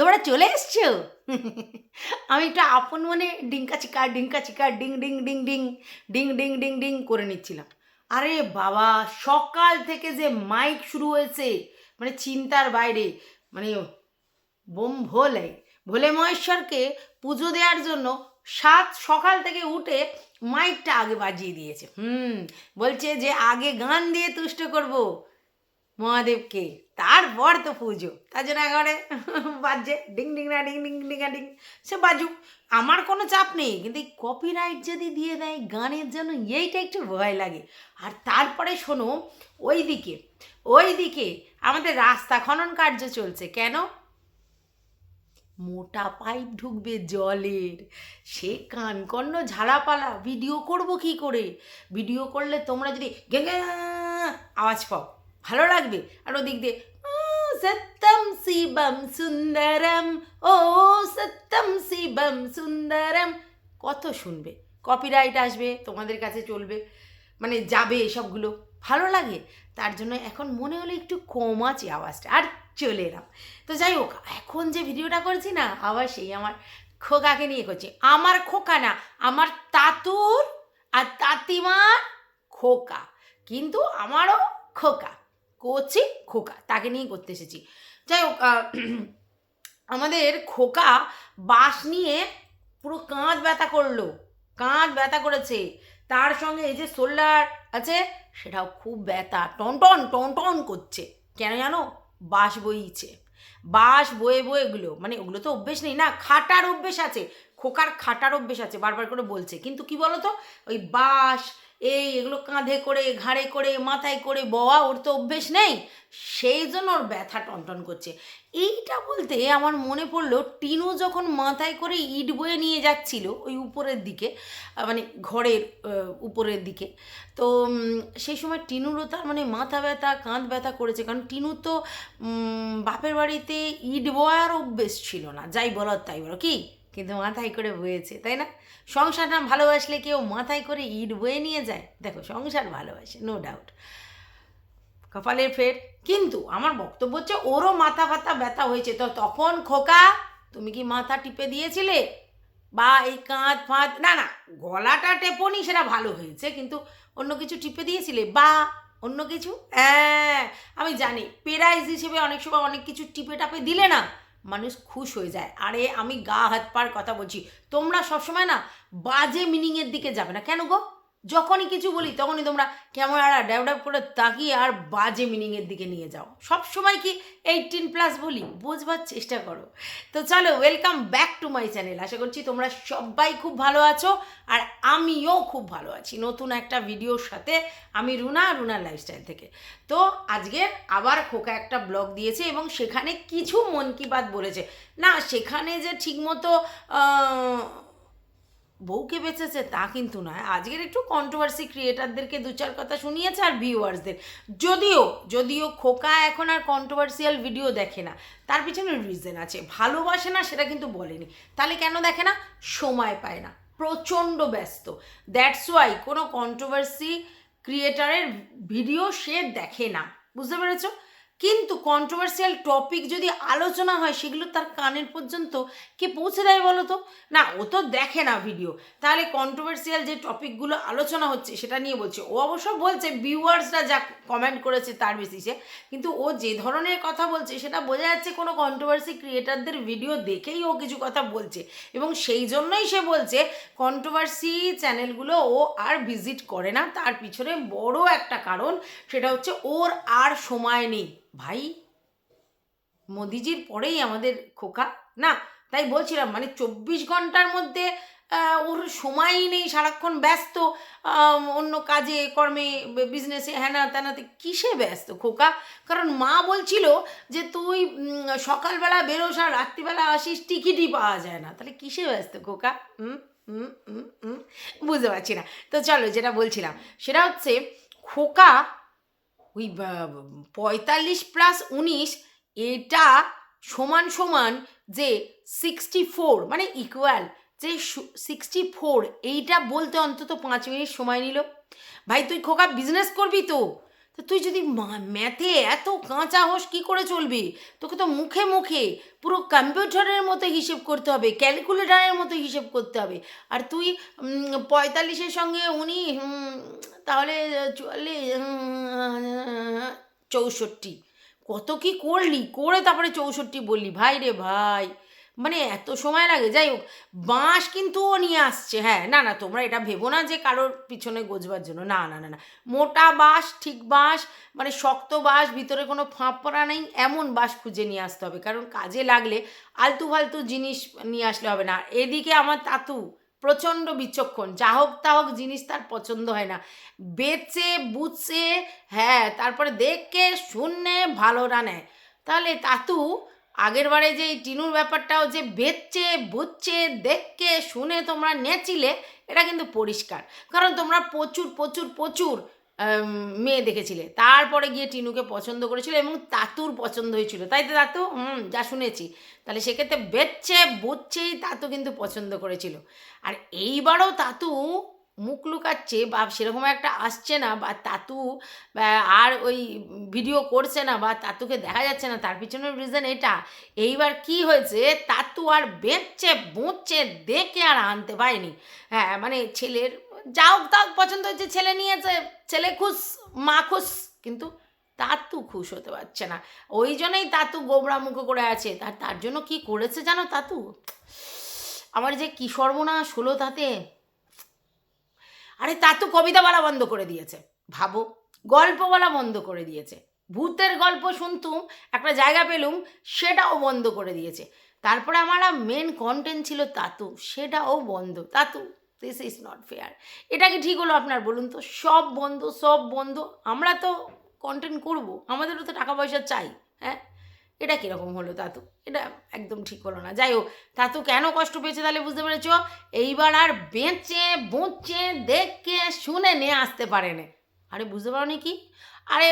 তোমরা চলে এসছো? আমি একটু আপন মনে ডিঙ্কা চিকা ডিঙ্কা চিকা, ding ding ding ding ding ding ding ding করে নিচ্ছিলাম। আরে বাবা, সকাল থেকে যে মাইক শুরু হয়েছে মানে চিন্তার বাইরে মানে বোম ভোলে ভোলে মহেশ্বরকে পুজো দেওয়ার জন্য সাত সকাল থেকে উঠে মাইকটা আগে বাজিয়ে দিয়েছে। হুম, বলছে যে আগে গান দিয়ে তুষ্ট করব মহাদেবকে। তারপর তো পুজো। তার জন্য একেবারে বাজছে। ডিং ডিং না ডিং ডিং ডিং ডিং। সে বাজুক। আমার কোনো চাপ নেই, কিন্তু এই কপিরাইট যদি দিয়ে দেয় গানের জন্য, এইটা একটু ভয় লাগে। আর তারপরে শোনো ওই দিকে ওই দিকে আমাদের রাস্তা খনন কার্য চলছে। কেন? মোটা পাইপ ঢুকবে জলের। সে কানকন্ন ঝাড়াপালা ভিডিও করব কি করে? ভিডিও করলে তোমরা যদি গেঙ্গে আওয়াজ পাও। ভালো লাগবে। আর ওদিক দিয়ে "আ, সত্যম শিবম সুন্দরম ও সত্যম শিবম সুন্দরম কত শুনবে? কপিরাইট আসবে তোমাদের কাছে চলবে। মানে যাবে এসবগুলো। ভালো লাগে। তার জন্য এখন মনে হলো একটু কম আছে আওয়াজটা। আর চলে এলাম। তো যাই হোক এখন যে ভিডিওটা করছি না আবার সেই আমার খোকাকে নিয়ে করছি। আমার খোকা না আমার তাতুর আর তাতিমার খোকা। কিন্তু আমারও খোকা। করছি খোকা, তাকে নিয়ে করতে এসেছি। যাই হোক আমাদের খোকা বাঁশ নিয়ে পুরো কাঁধ ব্যথা করল, কাঁধ ব্যথা করেছে। তার সঙ্গে এই যে শোল্ডার আছে, সেটাও খুব ব্যথা টনটন টনটন করছে। কেন জানো? বাঁশ বইছে। বাঁশ বয়ে বয়ে এগুলো মানে ওগুলো তো অভ্যেস নেই না, খাটার অভ্যেস আছে। খোকার খাটার অভ্যেস আছে, বারবার করে বলছে। কিন্তু কি বলো তো ওই বাঁশ এই এগুলো কাঁধে করে, ঘাড়ে করে, মাথায় করে বওয়া, ওর তো অভ্যেস নেই। সেই জন্য ওর ব্যথা টনটন করছে। এইটা বলতে আমার মনে পড়ল, টিনু যখন মাথায় করে ইট বয়ে নিয়ে যাচ্ছিল ওই উপরের দিকে মানে ঘরের উপরের দিকে, তো সেই সময় টিনুরও তার মানে মাথা ব্যথা, কাঁধ ব্যথা করেছে। কারণ টিনু তো বাপের বাড়িতে ইট বয়ার অভ্যেস ছিল না, যাই বলো আর তাই বলো, কি? কিন্তু মাথায় করে বয়েছে, তাই না? সংসার না ভালোবাসলে কেউ মাথায় করে ইট বয়ে নিয়ে যায়। দেখো, সংসার ভালোবাসে নো ডাউট কপালের ফের। কিন্তু আমার বক্তব্য হচ্ছে, ওরও মাথা ফাতা ব্যথা হয়েছে। তো তখন খোকা, তুমি কি মাথা টিপে দিয়েছিলে? বা এই কাঁধ ফাঁধ, না না, গলাটা টেপনি সেটা ভালো হয়েছে, কিন্তু অন্য কিছু টিপে দিয়েছিলে? বা অন্য কিছু? হ্যাঁ আমি জানি। পেরাইজ হিসেবে অনেক সময় অনেক কিছু টিপে টাপে দিলে না মানুষ খুশ হয়ে যায়। আরে, আমি গা হাত পার কথা বলছি। তোমরা সবসময় না বাজে মিনিংয়ের দিকে যাবে না। কেন গো? যখনই কিছু বলি, তখনই তোমরা ক্যামেরা ড্যাব করে তাকিয়ে আর বাজে মিনিংয়ের দিকে নিয়ে যাও। সব সময় কি এইটিন প্লাস বলি? বোঝবার চেষ্টা করো। তো চলো welcome back to my channel আশা করছি তোমরা সবাই খুব ভালো আছো আর আমিও খুব ভালো আছি। নতুন একটা ভিডিওর সাথে আমি রুনা রুনার লাইফস্টাইল থেকে। তো আজকে আবার খোকা একটা ব্লগ দিয়েছে এবং সেখানে কিছু মন কি বাত বলেছে। না, সেখানে যে ঠিকমতো বউকে বেঁচেছে তা কিন্তু নয়। আজকের একটু কন্ট্রোভার্সি ক্রিয়েটারদেরকে দু চার কথা শুনিয়েছে আর ভিউয়ার্সদের যদিও যদিও খোকা এখন আর কন্ট্রোভার্সিয়াল ভিডিও দেখে না, তার পিছনে রিজন আছে। ভালোবাসে না, সেটা কিন্তু বলেনি। তাহলে কেন দেখে না? সময় পায় না। প্রচণ্ড ব্যস্ত। দ্যাটস ওয়াই কোনো কন্ট্রোভার্সি ক্রিয়েটারের ভিডিও সে দেখে না। বুঝতে পেরেছ? কিন্তু কন্ট্রোভার্সিয়াল টপিক যদি আলোচনা হয়, সেগুলো তার কানের পর্যন্ত কে পৌঁছে দেয় বলো তো? না, ও তো দেখে না ভিডিও তাহলে কন্ট্রোভার্সিয়াল যে টপিকগুলো আলোচনা হচ্ছে, সেটা নিয়ে বলছে। ও অবশ্য বলছে ভিউয়ার্সরা যা কমেন্ট করেছে তার বেসিসে কিন্তু ও যে ধরনের কথা বলছে, সেটা বোঝা যাচ্ছে কোনো কন্ট্রোভার্সি ক্রিয়েটারদের ভিডিও দেখেই ও কিছু কথা বলছে। এবং সেই জন্যই সে বলছে কন্ট্রোভার্সি চ্যানেলগুলো ও আর ভিজিট করে না। তার পিছনে বড় একটা কারণ, সেটা হচ্ছে ওর আর সময় নেই। ভাই, মোদিজির পরেই আমাদের খোকা। না, তাই বলছিলাম মানে চব্বিশ ঘণ্টার মধ্যে ওর সময়ই নেই, সারাক্ষণ ব্যস্ত অন্য কাজে, কর্মে বিজনেসে হ্যানা ত্যানাতে কিসে ব্যস্ত খোকা? কারণ মা বলছিল যে, তুই সকালবেলা বেরোস আর রাত্রিবেলা আসিস, টিকিটই পাওয়া যায় না। তাহলে কিসে ব্যস্ত খোকা? হুম হুম হুম হুম, বুঝতে পারছি না। তো চলো, যেটা বলছিলাম, সেটা হচ্ছে, খোকা ওই পঁয়তাল্লিশ প্লাস উনিশ, এটা সমান সমান যে সিক্সটি ফোর মানে ইকুয়াল যে সিক্সটি ফোর এইটা বলতে অন্তত পাঁচ মিনিট সময় নিল। ভাই, তুই খোকা বিজনেস করবি তো? তো তুই যদি ম্যাথে এত কাঁচা হোস, কী করে চলবি? তোকে তো মুখে মুখে পুরো কম্পিউটারের মতো হিসেব করতে হবে, ক্যালকুলেটারের মতো হিসেব করতে হবে। আর তুই পঁয়তাল্লিশের সঙ্গে উনি তাহলে চুয়াল্লিশ চৌষট্টি। কত কি করলি? করে তারপরে চৌষট্টি বললি। ভাই রে ভাই মানে এত সময় লাগে, যাই হোক, বাঁশ কিন্তু ও নিয়ে আসছে হ্যাঁ না না, তোমরা এটা ভেবো না যে কারোর পিছনে গোজবার জন্য, না না না না, মোটা বাঁশ, ঠিক বাঁশ মানে শক্ত বাঁশ, ভিতরে কোনো ফাঁপ পড়া নেই, এমন বাঁশ খুঁজে নিয়ে আসতে হবে, কারণ কাজে লাগলে আলতু ফালতু জিনিস নিয়ে আসলে হবে না এদিকে আমার তাতু প্রচণ্ড বিচক্ষণ, যা হোক তা হোক জিনিস তার পছন্দ হয় না, বেচে বুঝছে হ্যাঁ তারপরে দেখে, শুনে ভালোরা নেয়, তাহলে তাতু আগের বারে যে এই টিনুর ব্যাপারটাও যে বেচছে, বুঝছে দেখকে শুনে তোমরা নেছিলে এটা কিন্তু পরিষ্কার। কারণ তোমরা প্রচুর প্রচুর প্রচুর মেয়ে দেখেছিলে। তারপরে গিয়ে টিনুকে পছন্দ করেছিল এবং তাতুর পছন্দ হয়েছিল। তাই তো তাতু? হুম, যা শুনেছি। তাহলে সেক্ষেত্রে বেচছে, বুঝছেই তাতু কিন্তু পছন্দ করেছিল। আর এইবারও তাতু মুখ লুকাচ্ছে বা সেরকম একটা আসছে না বা তাতু আর ওই ভিডিও করছে না বা তাতুকে দেখা যাচ্ছে না, তার পিছনের রিজন এটা। এইবার কি হয়েছে? তাতু আর বেচছে বুঝছে দেখে আর আনতে পারেনি। হ্যাঁ মানে ছেলের, যাও, তাও পছন্দ হয়েছে, ছেলে নিয়েছে, ছেলে খুশ, মা খুশ, কিন্তু তাতু খুশ হতে পারছে না। ওই জন্যই তাতু গোবরা মুখ করে আছে। তার তার জন্য কি করেছে জানো তাতু? আমার যে কি সর্বনাশ হলো তাতে। আরে তাতু কবিতা বলা বন্ধ করে দিয়েছে। ভাবো গল্প বলা বন্ধ করে দিয়েছে। ভূতের গল্প শুনতুম, একটা জায়গা পেলুম, সেটাও বন্ধ করে দিয়েছে। তারপরে আমার মেন কন্টেন্ট ছিল তাতু, সেটাও বন্ধ। তাতু দিস ইজ নট ফেয়ার এটা কি ঠিক হলো আপনার বলুন তো? সব বন্ধ সব বন্ধ। আমরা তো কন্টেন্ট করব, আমাদেরও তো টাকা পয়সা চাই হ্যাঁ? এটা কীরকম হলো তাতু? এটা একদম ঠিক হলো না। যাই হোক, তাতু কেন কষ্ট পেয়েছে তাহলে বুঝতে পেরেছ? এইবার আর বেঁচে, বুঁচে, দেখে, শুনে নিয়ে আসতে পারে না আরে বুঝতে পারো কি? আরে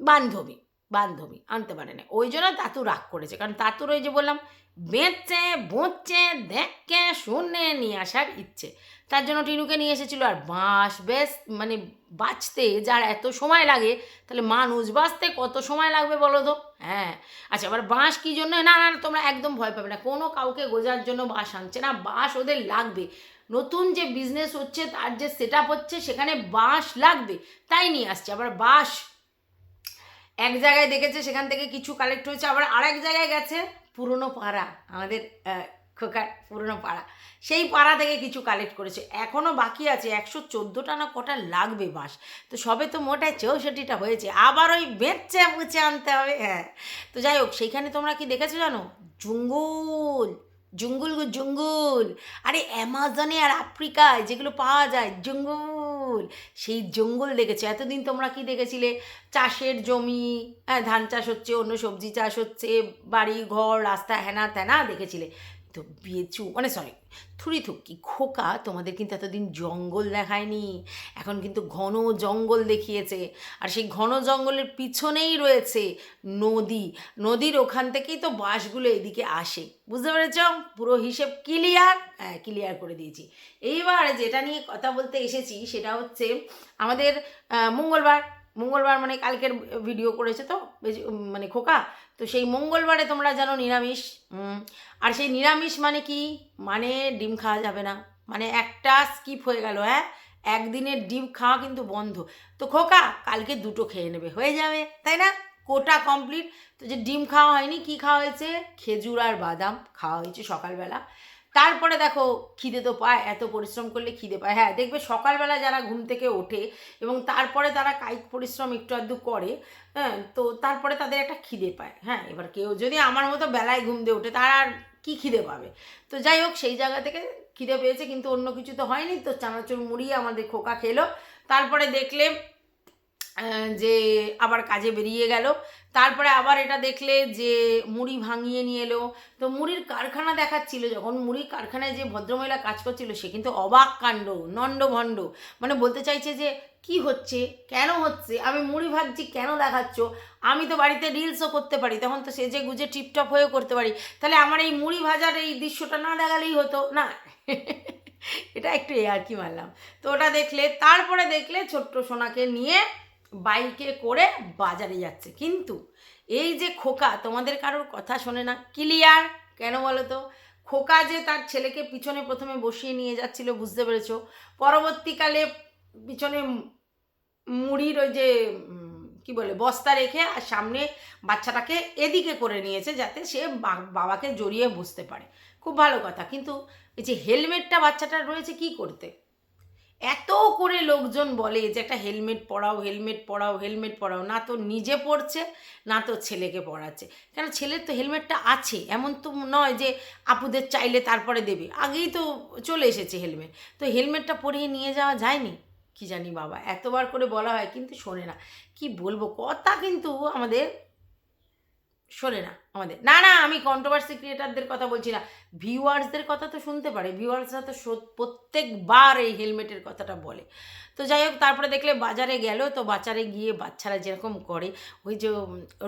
বান্ধবী বান্ধবী, আনতে পারে না ওই জন্য তাতু রাগ করেছে। কারণ তাতুর ওই যে বললাম, বেঁচে, বুঁচে, দেখে, শুনে নিয়ে আসার ইচ্ছে। তার জন্য টিনুকে নিয়ে এসেছিল। আর বাঁশ, বেশ মানে বাঁচতে যার এত সময় লাগে, তাহলে মানুষ বাঁচতে কত সময় লাগবে বলো তো? হ্যাঁ। আচ্ছা আবার বাঁশ কী জন্য? না না তোমরা একদম ভয় পাবে না। কোনো কাউকে গোজার জন্য বাঁশ আনছে না। বাঁশ ওদের লাগবে। নতুন যে বিজনেস হচ্ছে, তার যে সেট হচ্ছে, সেখানে বাঁশ লাগবে। তাই নিয়ে আসছে। আবার বাঁশ এক জায়গায় দেখেছে, সেখান থেকে কিছু কালেক্ট হয়েছে। আবার আরেক জায়গায় গেছে পুরনো পাড়া। আমাদের খোকার পুরনো পাড়া। সেই পাড়া থেকে কিছু কালেক্ট করেছে। এখনও বাকি আছে একশো চোদ্দোটা না কটা লাগবে বাঁশ। তো সবে তো মোটায় চৌষট্টিটা হয়েছে। আবার ওই বেঁচে বুচে আনতে হবে। হ্যাঁ। তো যাই হোক, সেইখানে তোমরা কি দেখেছ জানো? জঙ্গল জঙ্গল গো, জঙ্গল। আরে অ্যামাজনে আর আফ্রিকায় যেগুলো পাওয়া যায়, জঙ্গল। সেই জঙ্গল দেখেছ? এতদিন তোমরা কি দেখেছিলে? চাষের জমি হ্যাঁ ধান চাষ হচ্ছে, অন্য সবজি চাষ হচ্ছে, বাড়ি, ঘর, রাস্তা হেনা তেনা দেখেছিলে। বেচু মানে সরি থুরি থুকি খোকা তোমাদের কিন্তু এতদিন জঙ্গল দেখায়নি, এখন কিন্তু ঘন জঙ্গল দেখিয়েছে, আর সেই ঘন জঙ্গলের পিছনেই রয়েছে নদী, নদীর ওখান থেকেই তো বাসগুলো এদিকে আসে, বুঝতে পেরেছ? পুরো হিসেব ক্লিয়ার হ্যাঁ ক্লিয়ার করে দিয়েছি। এইবার যেটা নিয়ে কথা বলতে এসেছি সেটা হচ্ছে আমাদের মঙ্গলবার মঙ্গলবার মানে কালকের ভিডিও করেছে তো মানে খোকা? তো সেই মঙ্গলবারে তোমরা জানো নিরামিষ আর সেই নিরামিষ মানে কি? মানে ডিম খাওয়া যাবে না। মানে একটা স্কিপ হয়ে গেল হ্যাঁ? একদিনের ডিম খাওয়া কিন্তু বন্ধ। তো খোকা, কালকে দুটো খেয়ে নেবে, হয়ে যাবে, তাই না? কোটা কমপ্লিট তো যে ডিম খাওয়া হয়নি, কি খাওয়া হয়েছে? খেজুর আর বাদাম খাওয়া হয়েছে সকালবেলা। তারপরে দেখো খিদে তো পায়, এত পরিশ্রম করলে খিদে পায়। হ্যাঁ দেখবে সকালবেলা যারা ঘুম থেকে ওঠে এবং তারপরে তারা কায়িক পরিশ্রম একটু আধটু করে হ্যাঁ তো তারপরে তাদের একটা খিদে পায়। হ্যাঁ এবার কেউ যদি আমার মতো বেলায় ঘুম দিয়ে ওঠে, তারা আর কী খিদে পাবে? তো যাই হোক, সেই জায়গা থেকে খিদে পেয়েছে, কিন্তু অন্য কিছু তো হয়নি। তো চানাচুর মুড়ি আমাদের খোকা খেলো। তারপরে দেখলে যে আবার কাজে বেরিয়ে গেল। তারপরে আবার এটা দেখলে যে মুড়ি ভাঙিয়ে নিয়ে এলো। তো মুড়ির কারখানা দেখাচ্ছিল, যখন মুড়ির কারখানায় যে ভদ্রমহিলা কাজ করছিল, সে কিন্তু অবাক কাণ্ড নণ্ড ভণ্ড মানে বলতে চাইছে যে, কি হচ্ছে? কেন হচ্ছে? আমি মুড়ি ভাজছি, কেন দেখাচ্ছ? আমি তো বাড়িতে রিলসও করতে পারি। তখন তো সেজে গুজে টিপটপ হয়েও করতে পারি। তাহলে আমার এই মুড়ি ভাজার এই দৃশ্যটা না দেখালেই হতো, না? এটা একটু এ আর কি মারলাম তো ওটা দেখলে, তারপরে দেখলে ছোট্ট সোনাকে নিয়ে বাইকে করে বাজারে যাচ্ছে। কিন্তু এই যে খোকা, তোমাদের কারোর কথা শোনে না? ক্লিয়ার? কেন বলো তো? খোকা যে তার ছেলেকে পিছনে প্রথমে বসিয়ে নিয়ে যাচ্ছিল, বুঝতে পেরেছ? পরবর্তীকালে পিছনে মুড়ির ওই যে কি বলে, বস্তা রেখে আর সামনে বাচ্চাটাকে এদিকে করে নিয়েছে যাতে সে বাবাকে জড়িয়ে বসতে পারে। খুব ভালো কথা। কিন্তু এই যে হেলমেটটা বাচ্চাটার রয়েছে কি করতে? এত করে লোকজন বলে যে একটা হেলমেট পরাও হেলমেট পরাও হেলমেট পরাও। না তো নিজে পড়ছে না তো ছেলেকে পড়াচ্ছে কেন ছেলের তো হেলমেটটা আছে, এমন তো নয় যে আপুদের চাইলে তারপরে দেবে। আগেই তো চলে এসেছে হেলমেট। তো হেলমেটটা পরিয়ে নিয়ে যাওয়া যায়নি? কি জানি বাবা, এতবার করে বলা হয় কিন্তু শোনে না। কি বলব, কথা কিন্তু আমাদের শোনে না। আমাদের। না না, আমি কন্ট্রোভার্সি ক্রিয়েটারদের কথা বলছি না। ভিউয়ার্সদের কথা তো শুনতে পারে। ভিউয়ার্সরা তো প্রত্যেকবার এই হেলমেটের কথাটা বলে। তো যাই হোক, তারপরে দেখলে বাজারে গেল, তো বাজারে গিয়ে বাচ্চারা যেরকম করে, ওই যে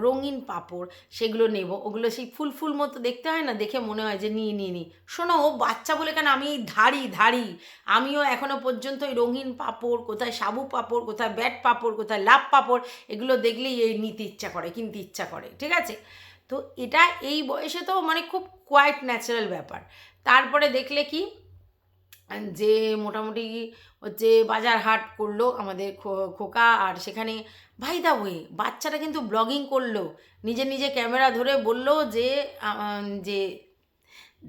রঙিন পাপড়, সেগুলো নেব। ওগুলো সেই ফুল ফুল মতো দেখতে হয় না? দেখে মনে হয় যে, নিয়ে নিয়ে নিই শোনো বাচ্চা বলে কেন? আমি ধাড়ি ধাড়ি। আমিও এখনও পর্যন্ত ওই রঙিন পাপড়, কোথায় সাবু পাপড়, কোথায় ব্যাট পাপড়, কোথায় লাভ পাপড়, এগুলো দেখলেই এই নিতে ইচ্ছা করে, কিনতে ইচ্ছা করে। ঠিক আছে? তো এটা এই বয়সে তো মানে খুব কোয়াইট ন্যাচারাল ব্যাপার। তারপরে দেখলে কি, যে মোটামুটি হচ্ছে বাজার হাট করল আমাদের খোকা আর সেখানে ভাই দা ওয়ে বাচ্চাটা কিন্তু ব্লগিং করল। নিজে নিজে ক্যামেরা ধরে বলল যে যে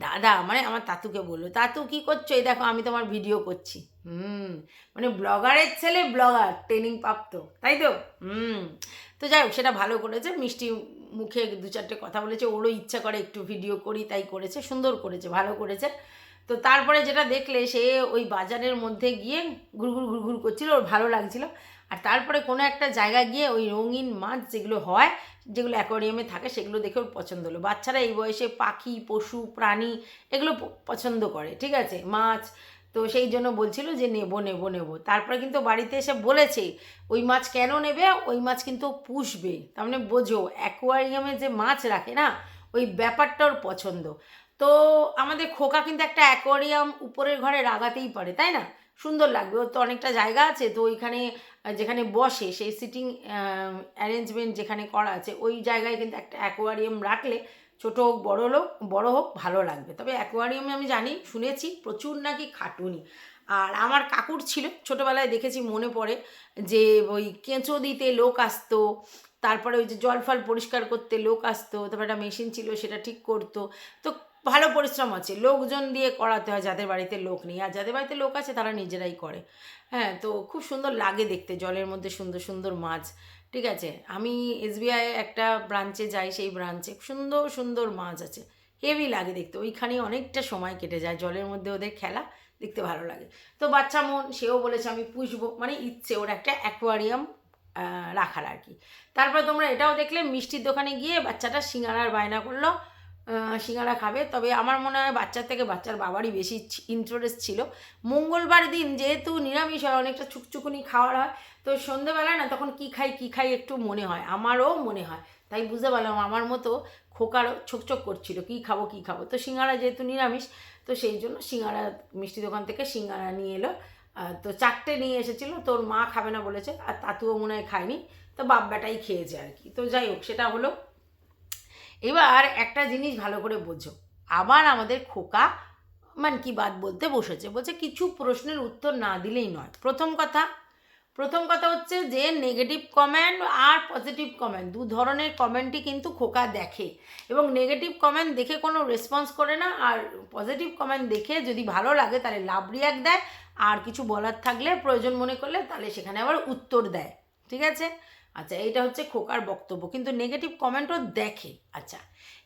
দাদা মানে আমার তাতুকে বলল, তাতু কি করছ? এই দেখো আমি তোমার ভিডিও করছি। হুম মানে ব্লগারের ছেলে ব্লগার ট্রেনিং প্রাপ্ত, তাই তো? হুম তো যাই হোক, সেটা ভালো করেছে। মিষ্টি মুখে দু চারটে কথা বলেছে। ওরও ইচ্ছা করে একটু ভিডিও করি, তাই করেছে। সুন্দর করেছে, ভালো করেছে। তো তারপরে যেটা দেখলে, সে ওই বাজারের মধ্যে গিয়ে ঘুরঘুর ঘুরঘুর করছিল, ওর ভালো লাগছিল। আর তারপরে কোনো একটা জায়গায় গিয়ে ওই রঙিন মাছ যেগুলো হয়, যেগুলো অ্যাকোয়ারিয়ামে থাকে, সেগুলো দেখে ওর পছন্দ হলো। বাচ্চারা এই বয়সে পাখি, পশু, প্রাণী, এগুলো পছন্দ করে, ঠিক আছে? মাছ তো সেই জন্য বলছিল যে নেব নেব নেব। তারপরে কিন্তু বাড়িতে এসে বলেছে, ওই মাছ কেন নেবে? ওই মাছ কিন্তু পুষবে। তার মানে বোঝো, অ্যাকোয়ারিয়ামে যে মাছ রাখে না, ওই ব্যাপারটা ওর পছন্দ। তো আমাদের খোকা কিন্তু একটা অ্যাকোয়ারিয়াম উপরের ঘরে লাগাতেই পারে, তাই না? সুন্দর লাগবে, ওর তো অনেকটা জায়গা আছে, তো ওইখানে যেখানে বসে, সেই সিটিং অ্যারেঞ্জমেন্ট যেখানে করা আছে, ওই জায়গায় কিন্তু একটা অ্যাকোয়ারিয়াম রাখলে ছোটো হোক, বড় হোক বড় হোক, ভালো লাগবে। তবে অ্যাকোয়ারিয়ামে আমি জানি, শুনেছি, প্রচুর নাকি খাটুনি। আর আমার কাকুর ছিল, ছোটোবেলায় দেখেছি, মনে পড়ে যে ওই কেঁচো দিতে লোক আসতো, তারপরে ওই যে জল ফল পরিষ্কার করতে লোক আসতো, তারপরে একটা মেশিন ছিল, সেটা ঠিক করতো। তো ভালো পরিশ্রম আছে। লোকজন দিয়ে করাতে হয়, যাদের বাড়িতে লোক নেই। আর যাদের বাড়িতে লোক আছে, তারা নিজেরাই করে। হ্যাঁ তো খুব সুন্দর লাগে দেখতে। জলের মধ্যে সুন্দর সুন্দর মাছ, ঠিক আছে? আমি এসবিআই একটা ব্রাঞ্চে যাই, সেই ব্রাঞ্চে সুন্দর সুন্দর মাছ আছে। হেভি লাগে দেখতে। ওইখানে অনেকটা সময় কেটে যায়। জলের মধ্যে ওদের খেলা দেখতে ভালো লাগে। তো বাচ্চা মন, সেও বলেছে আমি পুষবো। মানে ইচ্ছে, ওর একটা অ্যাকোয়ারিয়াম রাখার আর কি। তারপর তোমরা এটাও দেখলে, মিষ্টির দোকানে গিয়ে বাচ্চাটা সিঙ্গারার বায়না করল। সিঙ্গারা খাবে। তবে আমার মনে হয় বাচ্চার থেকে বাচ্চার বাবারই বেশি ইন্টারেস্ট ছিল। মঙ্গলবার দিন যেহেতু নিরামিষ হয়, অনেকটা চুকচুকুনি খাওয়ার হয়, তো সন্ধেবেলায় না তখন কি খাই কি খাই একটু মনে হয়। আমারও মনে হয়। তাই বুঝতে পারলাম, আমার মতো খোকারও ছোকচক করছিল, কি খাব কি খাব। তো সিঙ্গারা যেহেতু নিরামিষ, তো সেই জন্য সিঙ্গারা, মিষ্টি দোকান থেকে সিঙ্গারা নিয়ে এলো। তো চারটে নিয়ে এসেছিল তোর মা খাবে না বলেছে, আর তাতুও মনে হয় খায়নি। তো বাপ বেটাই খেয়েছে আর কি। তো যাই হোক, সেটা হলো এবার একটা জিনিস ভালো করে বোঝো। আবার আমাদের খোকা মান কি বাদ বলতে বসেছে। বলছে, কিছু প্রশ্নের উত্তর না দিলেই নয়। প্রথম কথা প্রথম কথা হচ্ছে যে নেগেটিভ কমেন্ট আর পজিটিভ কমেন্ট দু ধরনের কমেন্টই কিন্তু খোকা দেখে। এবং নেগেটিভ কমেন্ট দেখে কোনো রেসপন্স করে না, আর পজিটিভ কমেন্ট দেখে যদি ভালো লাগে তাহলে লাভ রিয়াক্ট দেয়, আর কিছু বলার থাকলে, প্রয়োজন মনে করলে তাহলে সেখানে আবার উত্তর দেয়। ঠিক আছে? আচ্ছা এইটা হচ্ছে খোকার বক্তব্য, কিন্তু নেগেটিভ কমেন্টও দেখে। আচ্ছা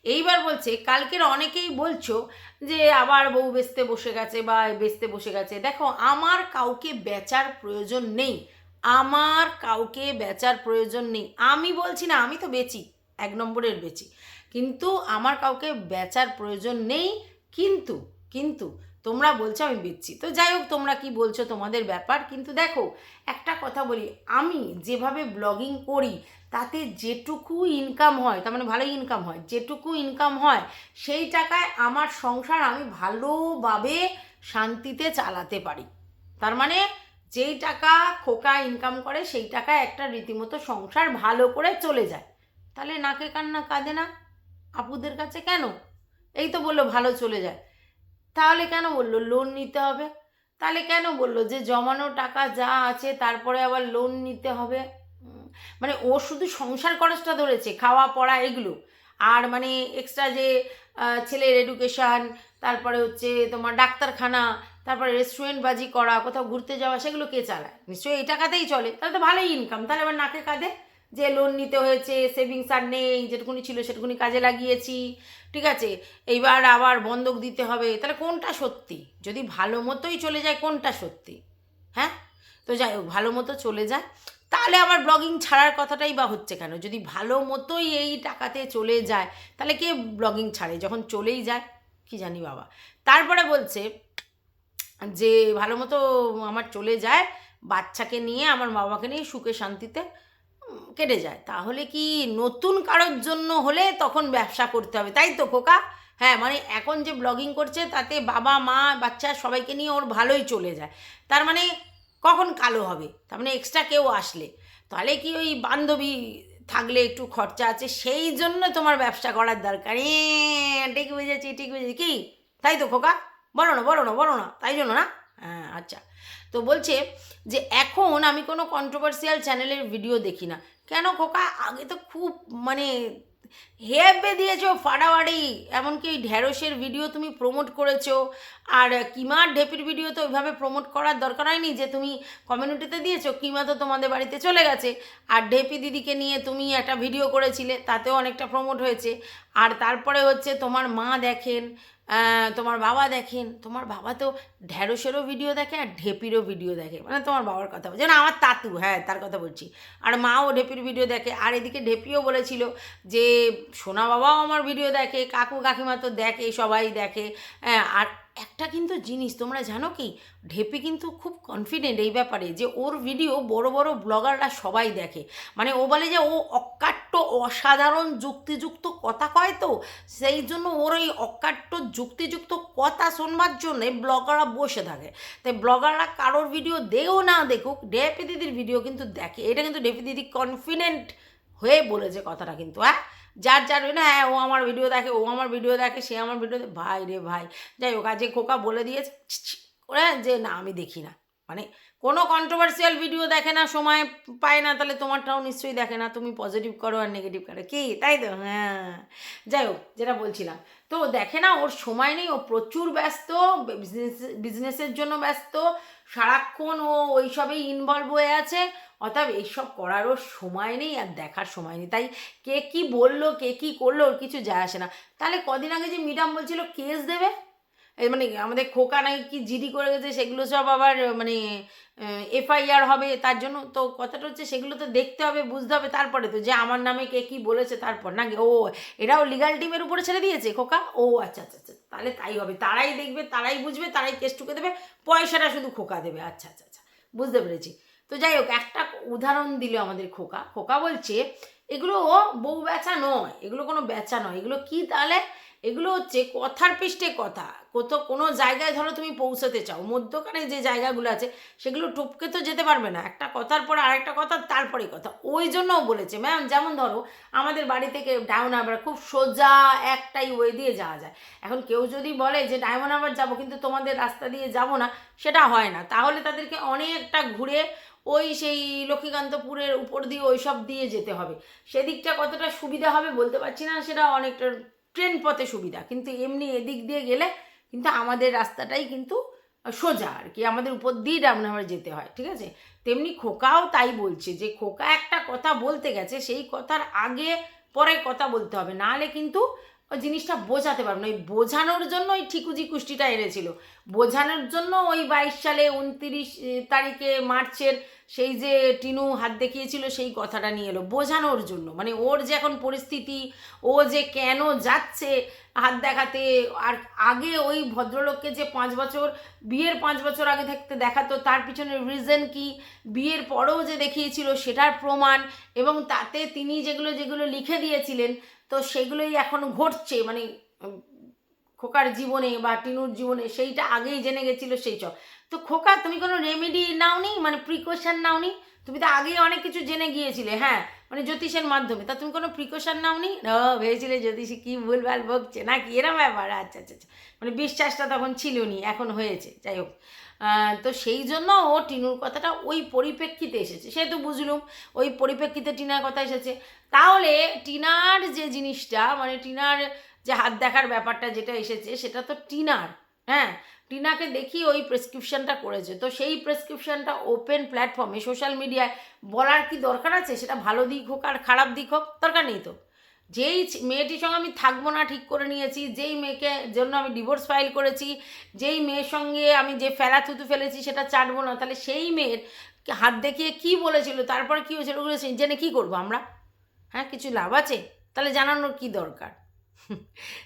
এইবার বলছে, কালকের অনেকেই বলছো যে আবার বউ বেচতে বসে গেছে বা বেচতে বসে গেছে। দেখো, আমার কাউকে বেচার প্রয়োজন নেই। আমার কাউকে বেচার প্রয়োজন নেই। আমি বলছি না, আমি তো বেচি, এক নম্বরের বেচি। কিন্তু আমার কাউকে বেচার প্রয়োজন নেই, কিন্তু কিন্তু তোমরা বলছো আমি বেচছি। তো যাই হোক, তোমরা কি বলছো তোমাদের ব্যাপার? কিন্তু দেখো, একটা কথা বলি, আমি যেভাবে ব্লগিং করি, তাতে যেটুকু ইনকাম হয়, তার মানে ভালো ইনকাম হয়, যেটুকু ইনকাম হয়, সেই টাকায় আমার সংসার আমি ভালোভাবে শান্তিতে চালাতে পারি। তার মানে যেই টাকা খোকা ইনকাম করে, সেই টাকায় একটা রীতিমতো সংসার ভালো করে চলে যায়। তাহলে নাকে কান্না কাঁদে না? আপুদের কাছে কেন? এই তো বলল ভালো চলে যায়। তাহলে কেন বলল? লোন নিতে হবে। তাহলে কেন বলল যে জমানো টাকা যা আছে তারপরে আবার লোন নিতে হবে? মানে ও শুধু সংসার খরচটা ধরেছে, খাওয়া, পড়া এগুলো। আর মানে এক্সট্রা যে ছেলের এডুকেশান তারপরে হচ্ছে তোমার ডাক্তারখানা, তারপরে রেস্টুরেন্ট বাজি করা, কোথাও ঘুরতে যাওয়া, সেগুলো কে চালায়? নিশ্চয়ই এই টাকাতেই চলে। তাহলে তো ভালোই ইনকাম তাহলে আবার নাকে কাঁদে যে লোন নিতে হয়েছে সেভিংস আর নেই, যেটুকুনি ছিল সেটুকুনি কাজে লাগিয়েছি, ঠিক আছে? এইবার আবার বন্ধক দিতে হবে, তাহলে কোনটা সত্যি? যদি ভালো মতোই চলে যায়, কোনটা সত্যি? হ্যাঁ? তো যাই হোক, ভালো মতো চলে যায়। তাহলে আবার ব্লগিং ছাড়ার কথাটাই বা হচ্ছে কেন? যদি ভালো মতোই এই টাকাতে চলে যায়, তাহলে কে ব্লগিং ছাড়ে? যখন চলেই যায়, কি জানি বাবা। তারপরে বলছে যে, ভালো মতো আমার চলে যায়, বাচ্চাকে নিয়ে, আমার বাবাকে নিয়ে সুখে শান্তিতে কেটে যায়। তাহলে কি নতুন কারোর জন্য হলে তখন ব্যবসা করতে হবে? তাই তো খোকা? হ্যাঁ মানে এখন যে ব্লগিং করছে তাতে বাবা মা বাচ্চা সবাইকে নিয়ে ওর ভালোই চলে যায়। তার মানে কখন কালো হবে? তার মানে এক্সট্রা কেউ আসলে। তাহলে কি ওই বান্ধবী থাকলে একটু খরচা আছে? সেই জন্য তোমার ব্যবসা করার দরকার। এ, ঠিক বুঝেছি ঠিক বুঝেছি। কি? তাই তো খোকা? বলো না বলো না বলো না। তাই জন্য না? হ্যাঁ আচ্ছা। তো বলছে যে এখন আমি কোনো কন্ট্রোভার্সিয়াল চ্যানেলের ভিডিও দেখি না। কেন খোকা? আগে তো খুব মানে হেপে দিয়েছ ফাড়াফাড়ি এমনকি ঢ্যাঁড়সের ভিডিও তুমি প্রমোট করেছ। আর কিমার ঢেপির ভিডিও তো ওইভাবে প্রমোট করার দরকার হয়নি যে তুমি কমিউনিটিতে দিয়েছ, কিমা তো তোমাদের বাড়িতে চলে গেছে। আর ঢেপি দিদিকে নিয়ে তুমি একটা ভিডিও করেছিলে, তাতেও অনেকটা প্রমোট হয়েছে। আর তারপরে হচ্ছে তোমার মা দেখেন তোমার বাবা দেখেন, তোমার বাবা তো ঢ্যাঁড়সেরও ভিডিও দেখে আর ঢেপিরও ভিডিও দেখে। মানে তোমার বাবার কথা বলছে না আমার তাতু হ্যাঁ তার কথা বলছি। আর মাও ঢেপির ভিডিও দেখে। আর এদিকে ঢেপিও বলেছিল যে, সোনা বাবাও আমার ভিডিও দেখে, কাকু কাকিমা তো দেখে, সবাই দেখে। আর একটা কিন্তু জিনিস, তোমরা জানো কি? ঢেপি কিন্তু খুব কনফিডেন্ট এই ব্যাপারে যে ওর ভিডিও বড় বড় ব্লগাররা সবাই দেখে। মানে ও বলে যে ও অকাট্য, অসাধারণ যুক্তিযুক্ত কথা কয় তো, সেই জন্য ওর ওই অকাট্য যুক্তিযুক্ত কথা শোনবার জন্যে ব্লগাররা বসে থাকে। তাই ব্লগাররা কারোর ভিডিও দেও না দেখুক ডেপি দিদির ভিডিও কিন্তু দেখে। এটা কিন্তু ডেপি দিদি কনফিডেন্ট হয়ে বলেছে কথাটা কিন্তু হ্যাঁ? যার যার না হ্যাঁ ও আমার ভিডিও দেখে, ও আমার ভিডিও দেখে, সে আমার ভিডিও ভাই রে ভাই। যাই হোক, আজকে খোকা বলে দিয়েছে করে যে না, আমি দেখি না। মানে কোনো কন্ট্রোভার্সিয়াল ভিডিও দেখে না, সময় পায় না, তাহলে তোমারটাও নিশ্চয়ই দেখে না, তুমি পজিটিভ করো আর নেগেটিভ করো। কি? তাই তো? হ্যাঁ। যাই হোক, যেটা বলছিলাম। তো দেখে না, ওর সময় নেই, ও প্রচুর ব্যস্ত বিজনেস বিজনেসের জন্য ব্যস্ত, সারাক্ষণ ও ওইসবেই ইনভলভ হয়ে আছে। অতএব এইসব করারও সময় নেই আর দেখার সময় নেই। তাই কে কি বলল, কে কি করল, ওর কিছু যায় আসে না। তাহলে কদিন আগে যে মিডাম বলছিল কেস দেবে? মানে আমাদের খোকা নাই কি জিডি করে গেছে, সেগুলো সব আবার মানে এফআইআর হবে, তার জন্য তো কথাটা হচ্ছে সেগুলো তো দেখতে হবে, বুঝতে হবে তারপরে তো, যে আমার নামে কে কি বলেছে তারপর। নাকি? ও, এরাও লিগাল টিমের উপরে ছেড়ে দিয়েছে খোকা? ও আচ্ছা আচ্ছা আচ্ছা তাহলে তাই হবে। তারাই দেখবে, তারাই বুঝবে, তারাই কেস টুকে দেবে, পয়সাটা শুধু খোকা দেবে। আচ্ছা আচ্ছা আচ্ছা বুঝতে পেরেছি। তো যাই হোক, একটা উদাহরণ দিল আমাদের খোকা। খোকা বলছে, এগুলো বউ বেচা নয়, এগুলো কোনো বেচা নয়, এগুলো কি তাহলে? এগুলো হচ্ছে কথার পৃষ্ঠে কথা। কোথাও কোনো জায়গায় ধরো তুমি পৌঁছাতে চাও, মধ্যখানে যে জায়গাগুলো আছে সেগুলো টপকে তো যেতে পারবে না। একটা কথার পর আরেকটা কথা, তারপরে কথা। ওই জন্যও বলেছে ম্যাম যেমন ধরো আমাদের বাড়ি থেকে ডায়মন্ড হারবার খুব সোজা একটাই ওয়ে দিয়ে যাওয়া যায়। এখন কেউ যদি বলে যে ডায়মন্ড হারবার যাব কিন্তু তোমাদের রাস্তা দিয়ে যাব না, সেটা হয় না। তাহলে তাদেরকে অনেকটা ঘুরে ওই সেই লক্ষ্মীকান্তপুরের উপর দিয়ে ওই সব দিয়ে যেতে হবে। সেদিকটা কতটা সুবিধা হবে বলতে পারছি না, সেটা অনেকটা ট্রেন পথে সুবিধা। কিন্তু এমনি এদিক দিয়ে গেলে কিন্তু আমাদের রাস্তাটাই কিন্তু সোজা আর কি, আমাদের উপর দিয়ে রামনাবার যেতে হয়, ঠিক আছে? তেমনি খোকাও তাই বলছে যে, খোকা একটা কথা বলতে গেছে, সেই কথার আগে পরে কথা বলতে হবে, নাহলে কিন্তু ওই জিনিসটা বোঝাতে পারবে না। ওই বোঝানোর জন্য ওই ঠিকুজি কুষ্টিটা এনেছিল। বোঝানোর জন্য ওই বাইশ সালে উনতিরিশ তারিখে মার্চের সেই যে টিনু হাত দেখিয়েছিল, সেই কথাটা নিয়ে এলো। বোঝানোর জন্য। মানে ওর যে এখন পরিস্থিতি, ও যে কেন যাচ্ছে হাত দেখাতে, আর আগে ওই ভদ্রলোককে যে পাঁচ বছর, বিয়ের পাঁচ বছর আগে থাকতে দেখাতো, তার পিছনে রিজন কি? বিয়ের পরেও যে দেখিয়েছিল, সেটার প্রমাণ, এবং তাতে তিনি যেগুলো যেগুলো লিখে দিয়েছিলেন তো সেগুলোই এখন ঘটছে মানে খোকার জীবনে বা টিনুর জীবনে সেইটা আগেই জেনে গেছিল সেই সব তো খোকা, তুমি কোনো রেমেডি নাওনি? মানে প্রিকশন নাওনি? তুমি তো আগেই অনেক কিছু জেনে গিয়েছিলে হ্যাঁ? মানে জ্যোতিষের মাধ্যমে। তা তুমি কোনো প্রিকশন নাওনি? ভেবেছিলে জ্যোতিষী কী ভুলভাল বকছে? না কি? এরম ব্যাপার? আচ্ছা আচ্ছা আচ্ছা। মানে বিশ্বাসটা তখন ছিল নি এখন হয়েছে, যাই হোক। তো সেই জন্য ও টিনুর কথাটা ওই পরিপ্রেক্ষিতে এসেছে। সে তো বুঝলুম, ওই পরিপ্রেক্ষিতে টিনার কথা এসেছে। তাহলে টিনার যে জিনিসটা মানে টিনার যে হাত দেখার ব্যাপারটা যেটা এসেছে, সেটা তো টিনার হ্যাঁ? টিনাকে দেখি ওই প্রেসক্রিপশনটা করেছে। তো সেই প্রেসক্রিপশনটা ওপেন প্ল্যাটফর্মে সোশ্যাল মিডিয়ায় বলার কি দরকার আছে? সেটা ভালো দিক হোক আর খারাপ দিক হোক, দরকার নেই তো। যেই মেয়েটির সঙ্গে আমি থাকব না ঠিক করে নিয়েছি, যেই মেয়েকে জন্য আমি ডিভোর্স ফাইল করেছি, যেই মেয়ের সঙ্গে আমি যে ফেলা থুতু ফেলেছি সেটা চাটবো না, তাহলে সেই মেয়ের হাত দেখিয়ে কি বলেছিল, তারপরে কী হয়েছিল, ওগুলো জেনে কী করব আমরা? হ্যাঁ কিছু লাভ আছে? তাহলে জানানোর কি দরকার?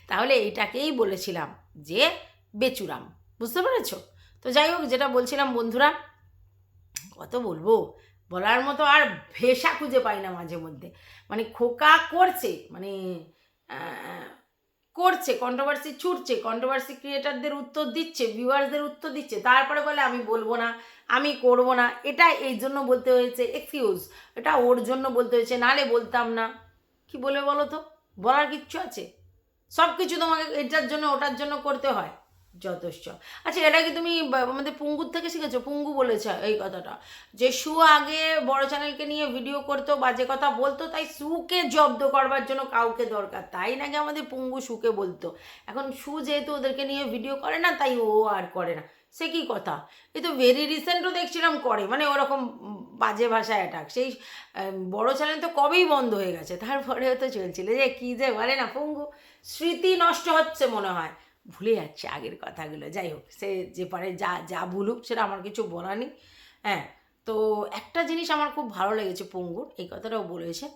তাহলে এইটাকেই বলেছিলাম যে বেচুরাম, বুঝতে পেরেছ? তো যাই হোক, যেটা বলছিলাম বন্ধুরা, কত বলব? বলার মতো আর ভেষা খুঁজে পাই না মাঝে মধ্যে। মানে খোকা করছে মানে করছে কন্ট্রোভার্সি ছুটছে কন্ট্রোভার্সি ক্রিয়েটারদের উত্তর দিচ্ছে ভিউয়ার্সদের উত্তর দিচ্ছে, তারপরে বলে আমি বলব না, আমি করব না, এটা এই জন্য বলতে হয়েছে এক্সকিউজ এটা ওর জন্য বলতে হয়েছে নালে বলতাম না। কি বলে বলো তো? বলার কিচ্ছু আছে? সব কিছু তোমাকে এটার জন্য, ওটার জন্য করতে হয়। যথেষ্ট। আচ্ছা এটা কি তুমি আমাদের পুঙ্গুর থেকে শিখেছো, পুঙ্গু বলেছে এই কথাটা। যে সু আগে বড় চ্যানেলকে নিয়ে ভিডিও করতো, বাজে কথা বলতো, তাই সুকে জব্দ করবার জন্য কাউকে দরকার। তাই নাকি আমাদের পুঙ্গু সুকে বলতো। এখন সু যেহেতু ওদেরকে নিয়ে ভিডিও করে না, তাই ও আর করে না। সে কি কথা? এই তো ভেরি রিসেন্টও দেখছিলাম করে মানে ওরকম বাজে ভাষায় অ্যাটাক সেই বড় চ্যানেল তো কবেই বন্ধ হয়ে গেছে? তারপরেও তো চলছিল। যে কী যে বলে না পঙ্গু? স্মৃতি নষ্ট হচ্ছে মনে হয়। ভুলে যাচ্ছে আগের কথাগুলো। যাই হোক, সে যে পারে যা যা ভুলুক সেটা আমার কিছু বলার নেই। হ্যাঁ তো একটা জিনিস আমার খুব ভালো লেগেছে পঙ্গুর, এই কথাটাও বলেছে।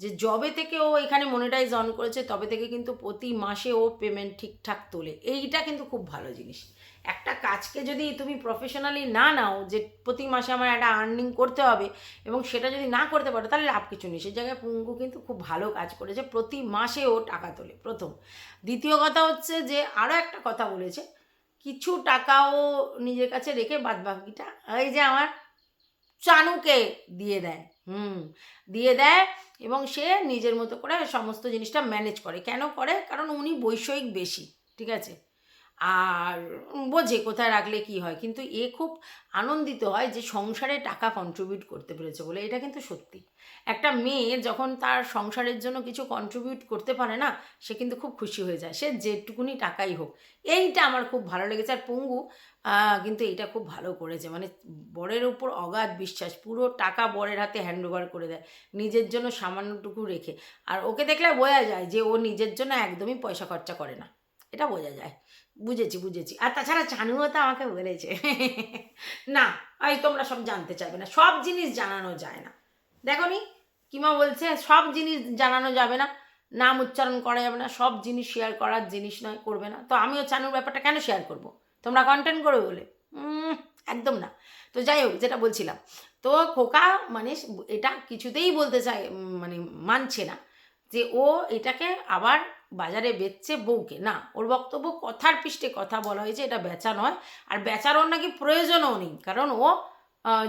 যে জবে থেকে ও এখানে মনিটাইজ অন করেছে, তবে থেকে কিন্তু প্রতি মাসে ও পেমেন্ট ঠিকঠাক তোলে। এইটা কিন্তু খুব ভালো জিনিস। একটা কাজকে যদি তুমি প্রফেশনালি না নাও, যে প্রতি মাসে আমার একটা আর্নিং করতে হবে এবং সেটা যদি না করতে পারো, তাহলে লাভ কিছু নেই। সেই জায়গায় পুঙ্গু কিন্তু খুব ভালো কাজ করেছে, প্রতি মাসে ও টাকা তোলে, প্রথম। দ্বিতীয় কথা হচ্ছে যে আরও একটা কথা বলেছে, কিছু টাকাও নিজের কাছে রেখে বাদ বাকিটা এই যে আমার চানুকে দিয়ে দেয়, হুম, দিয়ে দেয় এবং সে নিজের মতো করে সমস্ত জিনিসটা ম্যানেজ করে। কেন করে? কারণ উনি বৈষয়িক বেশি, ঠিক আছে? আর বোঝে কোথায় রাখলে কি হয়? কিন্তু এ খুব আনন্দিত হয় যে সংসারে টাকা কন্ট্রিবিউট করতে পেরেছে বলে। এটা কিন্তু সত্যি। একটা মেয়ে যখন তার সংসারের জন্য কিছু কন্ট্রিবিউট করতে পারে না, সে কিন্তু খুব খুশি হয়ে যায়। সে যেটুকুনি টাকাই হোক। এইটা আমার খুব ভালো লেগেছে। আর পঙ্গু কিন্তু এটা খুব ভালো করেছে। মানে বরের উপর অগাধ বিশ্বাস। পুরো টাকা বরের হাতে হ্যান্ড ওভার করে দেয়। নিজের জন্য সামান্যটুকু রেখে। আর ওকে দেখলে বোঝা যায় যে ও নিজের জন্য একদমই পয়সা খরচা করে না। এটা বোঝা যায়। বুঝেছি বুঝেছি। আর তাছাড়া চানুও তো আমাকে বলেছে। না, এই তোমরা সব জানতে চাইবে না, সব জিনিস জানানো যায় না। দেখো নি, কিমা বলছে, সব জিনিস জানানো যাবে না, নাম উচ্চারণ করা যাবে না, সব জিনিস শেয়ার করার জিনিস নয়, করবে না। তো আমিও চানুর ব্যাপারটা কেন শেয়ার করব? তোমরা কন্টেন্ট করবে বলে? একদম না। তো যাই হোক, যেটা বলছিলাম, তো খোকা মানে এটা কিছুতেই বলতে চায় মানে মানছে না। যে ও এটাকে আবার বাজারে বেচছে বউকে। না, ওর বক্তব্য কথার পৃষ্ঠে কথা বলা হয়েছে, এটা বেচা নয়। আর বেচার ওর নাকি প্রয়োজনও নেই, কারণ ও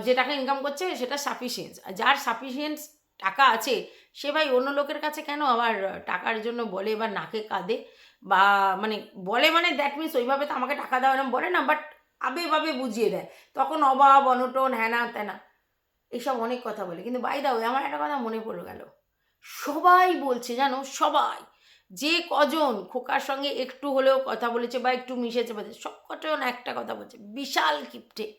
যে টাকা ইনকাম করছে সেটা সাফিসিয়েন্স যার সাফিসিয়েন্স টাকা আছে, সে ভাই অন্য লোকের কাছে কেন আবার টাকার জন্য বলে বা নাকে কাঁদে? বা মানে বলে মানে দ্যাট মিনস ওইভাবে তো আমাকে টাকা দেওয়া এরম বলে না বাট আবেভাবে বুঝিয়ে দেয়। তখন অভাব, অনটন হ্যানা ত্যানা এইসব অনেক কথা বলে। কিন্তু বাই দা আমার একটা কথা মনে পড়ে গেল। সবাই বলছে, জানো, সবাই। যে কজন খোকার সঙ্গে একটু হলেও কথা বলেছে বা একটু মিশেছে, বলছে সব কজন একটা কথা বলছে। বিশাল কিপ্টে,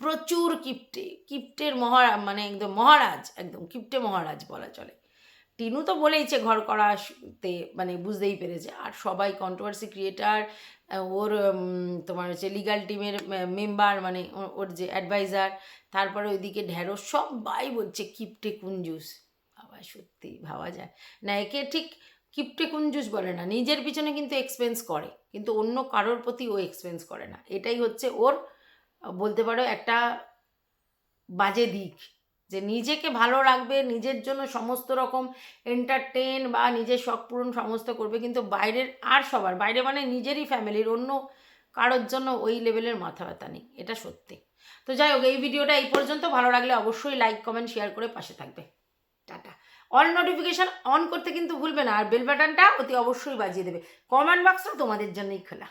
প্রচুর কিপ্টে, কিপ্টের মহারা মানে একদম মহারাজ, একদম কিপ্টে মহারাজ বলা চলে। টিনু তো বলেইছে ঘর করাতে মানে বুঝতেই পেরেছে। আর সবাই কন্ট্রোভার্সি ক্রিয়েটার ওর তোমার হচ্ছে লিগাল টিমের মেম্বার মানে ওর যে অ্যাডভাইজার তারপরে ওইদিকে ঢ্যাঁড়স সবাই বলছে কিপ্টে কুঞ্জুস। বাবা সত্যি ভাবা যায়। না একে ঠিক কিপ্টে কুঞ্জুস বলে না, নিজের পিছনে কিন্তু এক্সপেন্স করে, কিন্তু অন্য কারোর প্রতি ও এক্সপেন্স করে না। এটাই হচ্ছে ওর, বলতে পারো একটা বাজে দিক, যে নিজেকে ভালো রাখবে, নিজের জন্য সমস্ত রকম এন্টারটেন বা নিজের শখ পূরণ সমস্ত করবে, কিন্তু বাইরের আর সবার, বাইরে মানে নিজেরই ফ্যামিলির, অন্য কারোর জন্য ওই লেভেলের মাথা ব্যথা নেই, এটা সত্যি। তো যাই হোক, এই ভিডিওটা এই পর্যন্ত, ভালো লাগলে অবশ্যই লাইক কমেন্ট শেয়ার করে পাশে থাকবে। টাটা। অল নোটিফিকেশান অন করতে কিন্তু ভুলবে না। আর বেল বাটনটা অতি অবশ্যই বাজিয়ে দেবে। কমেন্ট বক্সও তোমাদের জন্যই খোলা।